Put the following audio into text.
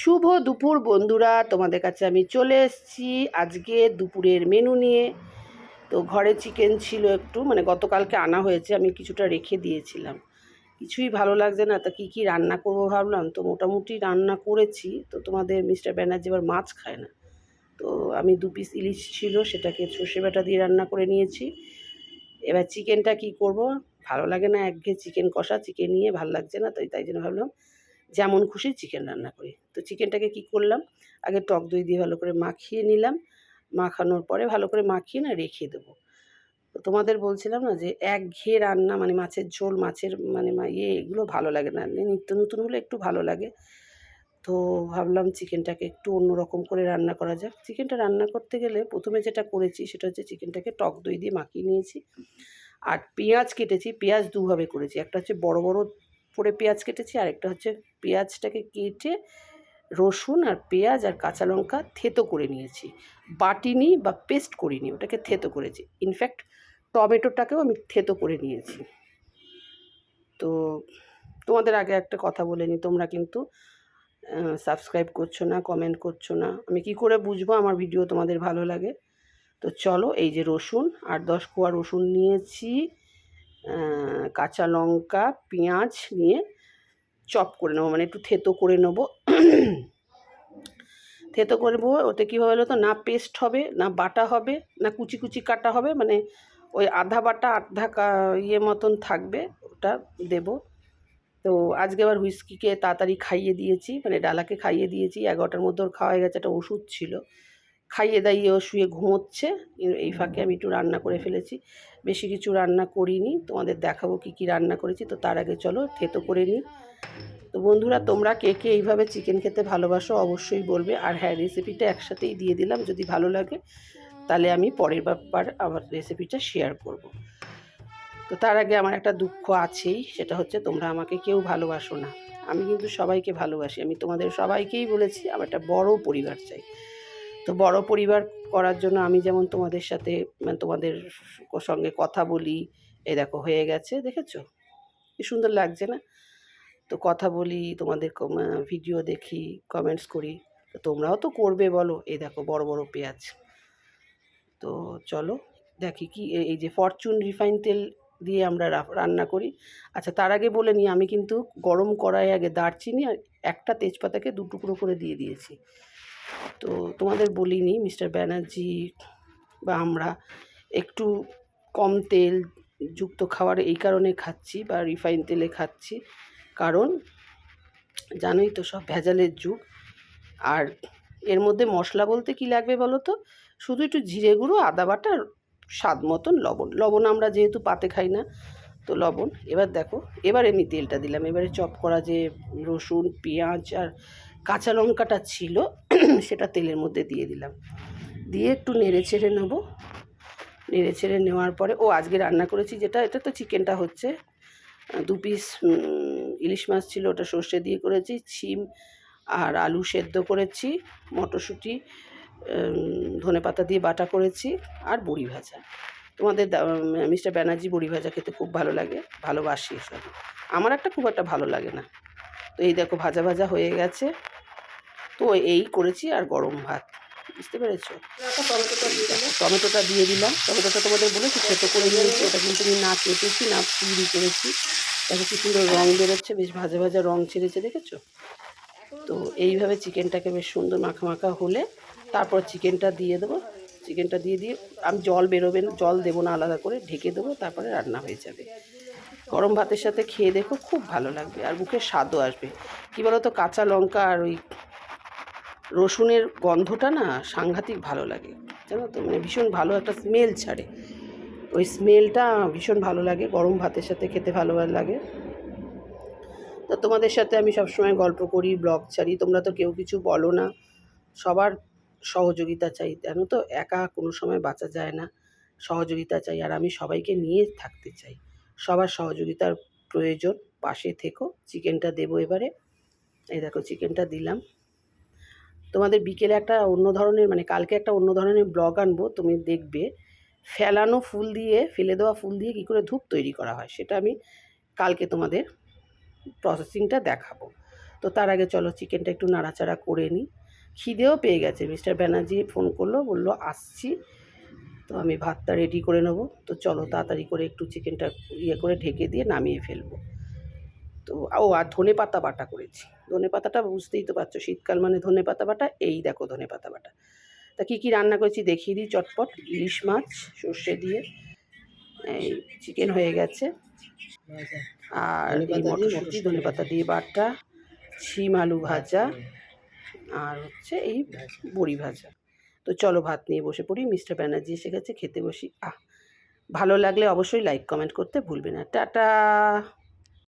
শুভ দুপুর বন্ধুরা, তোমাদের কাছে আমি চলে এসেছি আজকে দুপুরের মেনু নিয়ে। তো ঘরে চিকেন ছিল একটু মানে গতকালকে আনা হয়েছে, আমি কিছুটা রেখে দিয়েছিলাম। কিছুই ভালো লাগছে না, তা কী কী রান্না করব ভাবলাম। তো মোটামুটি রান্না করেছি, তো তোমাদের মিস্টার ব্যানার্জি এবার মাছ খায় না। তো আমি দু পিস ইলিশ ছিল, সেটাকে সর্ষে বাটা দিয়ে রান্না করে নিয়েছি। এবার চিকেনটা কি করব? ভালো লাগে না, একঘেয়ে চিকেন কষা চিকেন নিয়ে ভালো লাগছে না, তাই তাই জন্য ভাবলাম যেমন খুশি চিকেন রান্না করি। তো চিকেনটাকে কি করলাম? আগে টক দই দিয়ে ভালো করে মাখিয়ে নিলাম। মাখানোর পরে ভালো করে মাখিয়ে না রেখে দেবো। তো তোমাদের বলছিলাম না যে এক একঘেয়ে রান্না মানে মাছের ঝোল, মাছের মানে ইয়ে এগুলো ভালো লাগে না। নিত্য নতুন হলে একটু ভালো লাগে। তো ভাবলাম চিকেনটাকে একটু অন্যরকম করে রান্না করা যাক। চিকেনটা রান্না করতে গেলে প্রথমে যেটা করেছি সেটা হচ্ছে চিকেনটাকে টক দই দিয়ে মাখিয়ে নিয়েছি। আর পেঁয়াজ কেটেছি, পেঁয়াজ দুভাবে করেছি। একটা হচ্ছে বড় বড় করে পেঁয়াজ কেটেছি আর একটা হচ্ছে পেঁয়াজটাকে কেটে রসুন আর পেঁয়াজ আর কাঁচা লঙ্কা থেতো করে নিয়েছি। বাটিনি বা পেস্ট করিনি, ওটাকে থেতো করেছি। ইনফ্যাক্ট টমেটোটাকেও আমি থেতো করে নিয়েছি। তো তোমাদের আগে একটা কথা বলে নিই, তোমরা কিন্তু সাবস্ক্রাইব করছ না কমেন্ট করছ না, আমি কি করে বুঝব আমার ভিডিও তোমাদের ভালো লাগে? তো চলো, এই যে রসুন, আট দশ কোয়া রসুন নিয়েছি। কাঁচা লঙ্কা, পেঁয়াজ নিয়ে চপ করে নেব মানে একটু থেতো করে নেব। থেতো করব ওতে কীভাবে হলো তো না পেস্ট হবে, না বাটা হবে, না কুচি কুচি কাটা হবে মানে ওই আধা বাটা, আধা কা- ইয়ে মতন থাকবে, ওটা দেবো। তো আজকে আবার হুইস্কিকে তাড়াতাড়ি খাইয়ে দিয়েছি মানে ডালাকে খাইয়ে দিয়েছি, এগারোটার মধ্যে ওর খাওয়া গেছে, একটা ওষুধ ছিল। খাইয়ে দাইয়ে ও শুয়ে ঘুমোচ্ছে। এই ফাঁকে আমি একটু রান্না করে ফেলেছি। বেশি কিছু রান্না করিনি। তোমাদের দেখাবো কি কি রান্না করেছি। তো তার আগে চলো থেতো করে নিই। তো বন্ধুরা তোমরা কে কে এইভাবে চিকেন খেতে ভালোবাসো অবশ্যই বলবে। আর হ্যাঁ রেসিপিটা একসাথেই দিয়ে দিলাম। যদি ভালো লাগে তাহলে আমি পরের ব্যাপার আমার রেসিপিটা শেয়ার করব। তো তার আগে আমার একটা দুঃখ আছেই। সেটা হচ্ছে তোমরা আমাকে কেউ ভালোবাসো না। আমি কিন্তু সবাইকে ভালোবাসি। আমি তোমাদের সবাইকেই বলেছি আমার একটা বড় পরিবার চাই। তো বড় পরিবার করার জন্য আমি যেমন তোমাদের সাথে মানে তোমাদের সঙ্গে কথা বলি, এই দেখো হয়ে গেছে, দেখেছ? কি সুন্দর লাগছে না? তো কথা বলি, তোমাদের ভিডিও দেখি কমেন্টস করি। তো তোমরাও তো করবে বলো, এই দেখো বড় বড় পেঁয়াজ। তো চলো, দেখি কি এই যে ফরচুন রিফাইন তেল দিয়ে আমরা রান্না করি। আচ্ছা তার আগে বলে নিই, আমি কিন্তু গরম কড়াই আগে দারচিনি আর একটা তেজপাতাকে দু টুকরো করে দিয়ে দিয়েছি। তো তোমাদের বলিনি, মিস্টার ব্যানার্জি বা আমরা একটু কম তেল যুক্ত খাবার এই কারণে খাচ্ছি বা রিফাইন তেলে খাচ্ছি। কারণ জানোই তো সব ভেজালের যুগ। আর এর মধ্যে মশলা বলতে কি লাগবে বলো তো? শুধু একটু জিরে গুঁড়ো, আদা বাটা, স্বাদ মতন লবণ। লবণ আমরা যেহেতু পাতে খাই না, তো লবণ। এবার দেখো, এবার আমি তেলটা দিলাম। এবারে চপ করা যে রসুন, পেঁয়াজ আর কাঁচা লঙ্কাটা ছিল, সেটা তেলের মধ্যে দিয়ে দিলাম। দিয়ে একটু নেড়ে ছেড়ে নেব। নেড়ে ছেড়ে নেওয়ার পরে, ও আজকে রান্না করেছি যেটা, এটা তো চিকেনটা হচ্ছে। দু পিস ইলিশ মাছ ছিল, ওটা সর্ষে দিয়ে করেছি শিম আর আলু সেদ্ধ করেছি, মটরশুঁটি ধনে পাতা দিয়ে বাটা করেছি, আর বড়ি ভাজা। তোমাদের মিস্টার ব্যানার্জি বড়ি ভাজা খেতে খুব ভালো লাগে, ভালোবাসি এসব। আমার একটা খুব একটা ভালো লাগে না। তো এই দেখো, ভাজা ভাজা হয়ে গেছে। তো এই করেছি আর গরম ভাত। বুঝতে পেরেছ? টমেটোটা দিয়ে দিলাম। টমেটোটা দিয়ে দিলাম। টমেটোটা তোমাদের বলেছি ছোটো করে নিয়েছি ওটা কিন্তু আমি না কেটেছি না পুরি করেছি। দেখো কি সুন্দর রঙ বেরোচ্ছে বেশ ভাজা ভাজা রং ছেড়েছে দেখেছ? তো এইভাবে চিকেনটাকে বেশ সুন্দর মাখা মাখা হলে তারপর চিকেনটা দিয়ে দেবো। চিকেনটা দিয়ে দিয়ে আমি জল বেরোবে না জল দেবো না আলাদা করে ঢেকে দেবো তারপরে রান্না হয়ে যাবে। গরম ভাতের সাথে খেয়ে দেখো খুব ভালো লাগবে। আর মুখে স্বাদও আসবে। কী বলো তো কাঁচা লঙ্কা আর ওই রসুনের গন্ধটা না সাংঘাতিক ভালো লাগে। জানো তো মানে ভীষণ ভালো একটা স্মেল ছাড়ে। ওই স্মেলটা ভীষণ ভালো লাগে, গরম ভাতের সাথে খেতে ভালো লাগে। তো তোমাদের সাথে আমি সবসময় গল্প করি ব্লগ ছাড়ি, তোমরা তো কেউ কিছু বলো না। সবার সহযোগিতা চাই, জানো তো, একা কোনো সময় বাঁচা যায় না। সহযোগিতা চাই, আর আমি সবাইকে নিয়ে থাকতে চাই। সবার সহযোগিতার প্রয়োজন, পাশে থেকো, চিকেনটা দেবো এবারে। এই দেখো, চিকেনটা দিলাম। তোমাদের বিকেলে একটা অন্য ধরনের মানে কালকে একটা অন্য ধরনের ব্লগ আনব, তুমি দেখবে। ফেলানো ফুল দিয়ে, ফেলে দেওয়া ফুল দিয়ে কী করে ধূপ তৈরি করা হয়, সেটা আমি কালকে তোমাদের প্রসেসিংটা দেখাবো। তো তার আগে চলো চিকেনটা একটু নাড়াচাড়া করে নিই খিদেও পেয়ে গেছে মিস্টার ব্যানার্জি ফোন করল, বলল, আসছি। তো আমি ভাতটা রেডি করে নেব। তো চলো তাড়াতাড়ি করে একটু চিকেনটা ইয়ে করে ঢেকে দিয়ে নামিয়ে ফেলব। তো ও আর ধনে পাতা বাটা করেছি। ধনে পাতাটা বুঝতেই তো পারছ শীতকাল মানে ধনে পাতা বাটা এই দেখো ধনে পাতা বাটা। তা কী কী রান্না করেছি দেখিয়ে দিই চটপট ইলিশ মাছ সর্ষে দিয়ে এই চিকেন হয়ে গেছে। আর এই মটরশুঁটি ধনে পাতা দিয়ে বাটা শিম আলু ভাজা আর হচ্ছে এই বড়ি ভাজা। তো চলো ভাত নিয়ে বসে পড়ি মিস্টার ব্যানার্জি এসে গেছে খেতে বসি। আহ ভালো লাগলে অবশ্যই লাইক কমেন্ট করতে ভুলবে না। টাটা!